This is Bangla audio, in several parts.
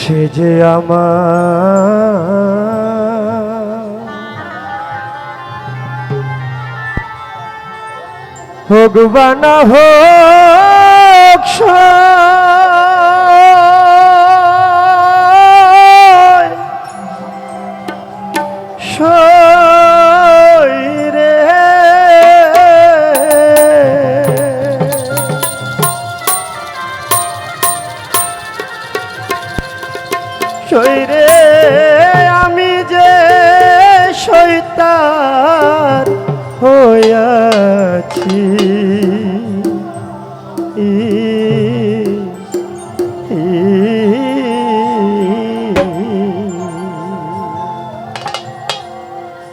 সে যে আমার। হোক বা না হোক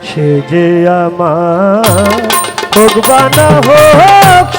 সে যে আমার ভগবান হোক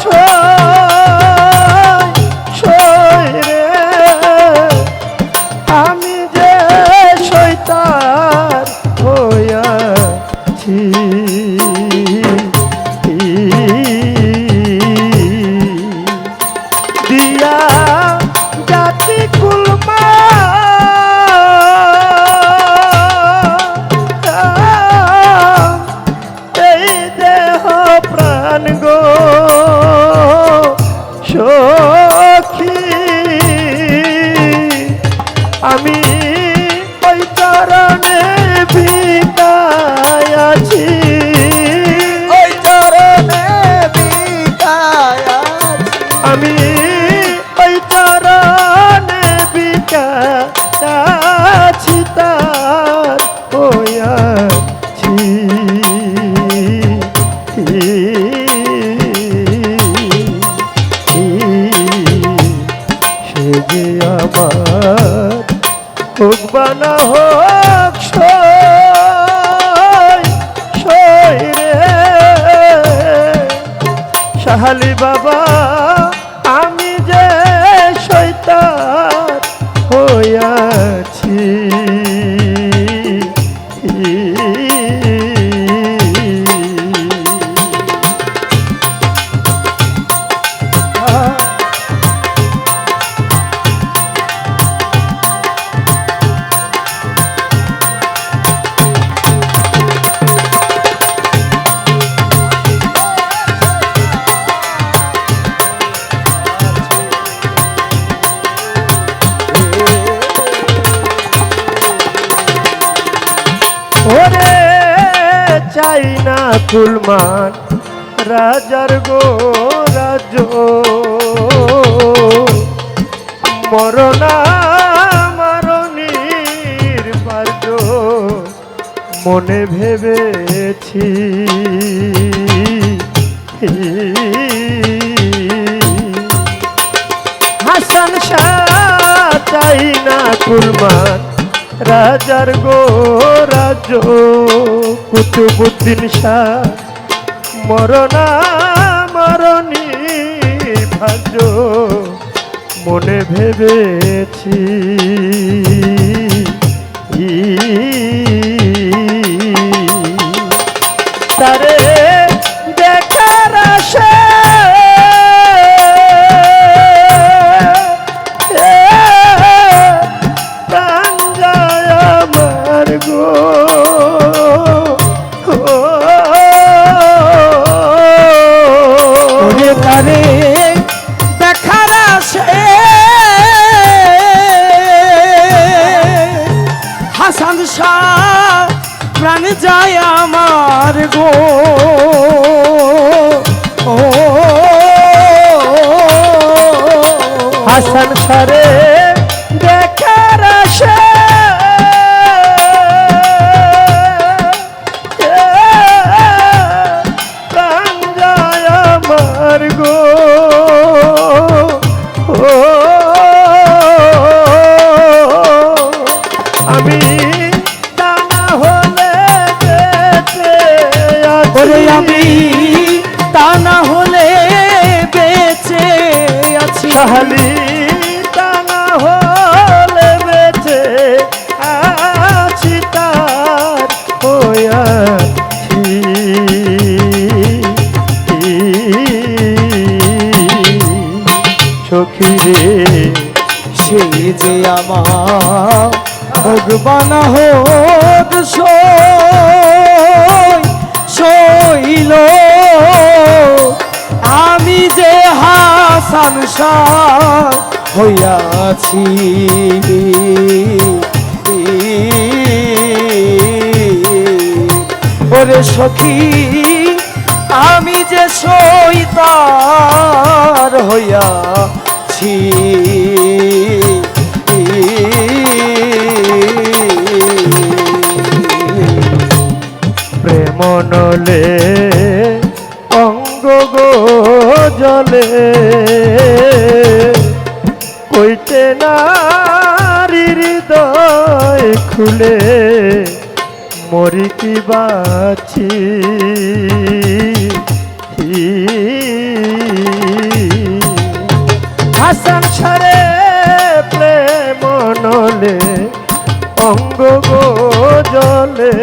আমার। হোক বা না হোক সাহালি বাবা আমি যে শৈতান হইয়াছি। চাই না কুলমান রাজার গো রাজ। মরনা মারণীর পার্য, মনে ভেবেছি। হাসান শাহ চাই না কুলমান রাজার গো রাজ। কুতুবুদ্দিন শাহ মরনা মরণী ভাজ মনে ভেবেছি। হাসান সারে দেখার আশা। আমি তা না হলে আছি টানা হলে বেঁচে আছি তার হইয়াছি। সখী রে সে সে যে আমার ভগবান হোক সই শৈল আমি যে হাসান হইয়াছি। ওরে সখী আমি যে সইতার হইয়াছি। প্রেম নলে গো জলে। কইতে নারী হৃদয় খুলে, মরি কি বাছি হাসান সারে প্রেম নলে, অঙ্গ গো জলে।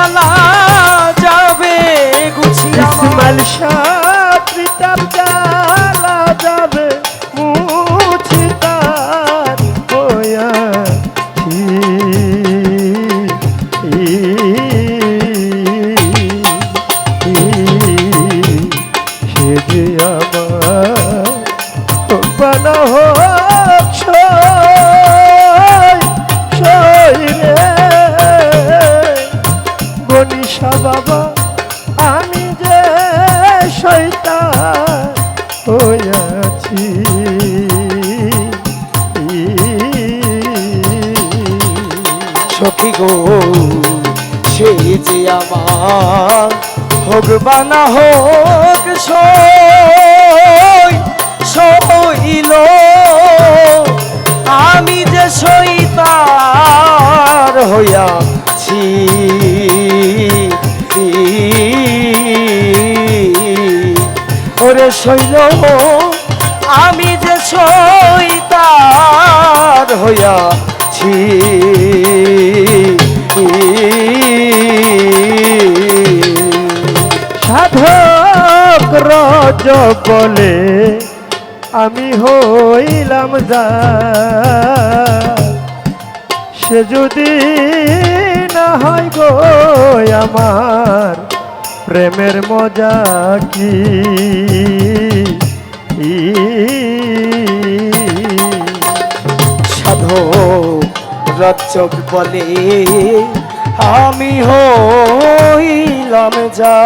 জ্বালা যাবে গুছিয়ে ইসমাইল শাহ। যে আমার হোক বানা হোক সই, সইল। আমি যে সইতার হইয়াছি, ওরে শৈল আমি যে সইতার হইয়াছি। রজ বলে আমি হইলাম যা। সে যদি না হয় গো আমার প্রেমের মজা কি? সাধো রচক বলে, আমি হইলাম যা।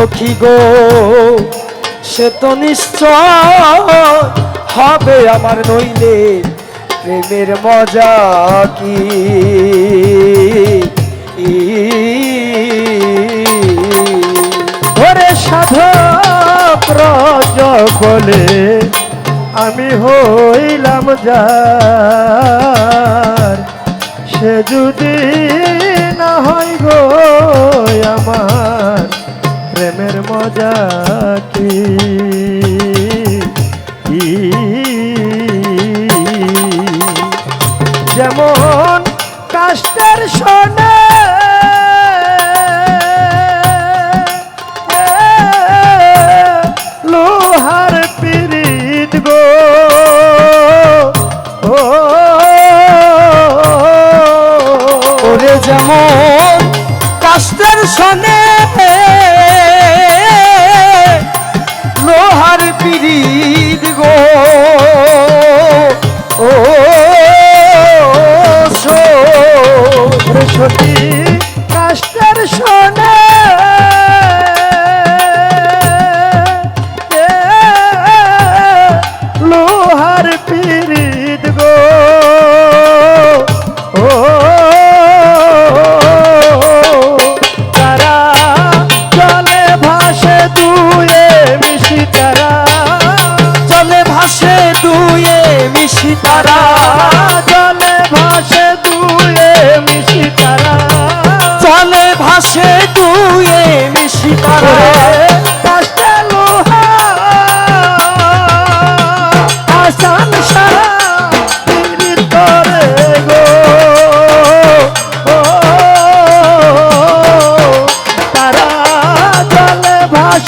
সখী গো, সে তো নিশ্চয় হবে আমার নইলে প্রেমের মজা কি? ধরে সাধক রজ বলে আমি হইলাম যার। সে যদি না হয় গো আমার প্রেমের মজা কি যেমন কাষ্টের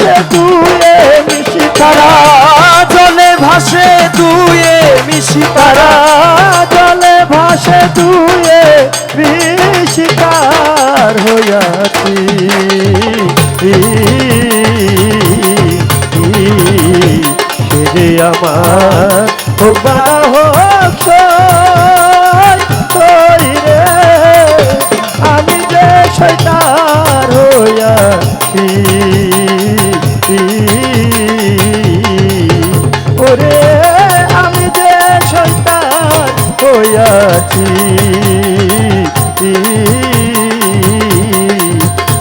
সোনা দুয়ে মিশি তারা জলে ভাসে দুয়ে মিশি তারা তারা জলে ভাসে দুয়ে বিশিকার হইয়াছি সেরে আমার হোক হোক গেছি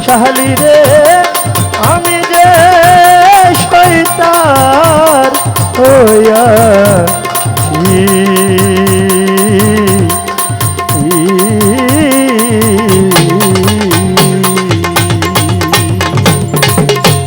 সাহালি রে আমি যে শৈতার হইয়া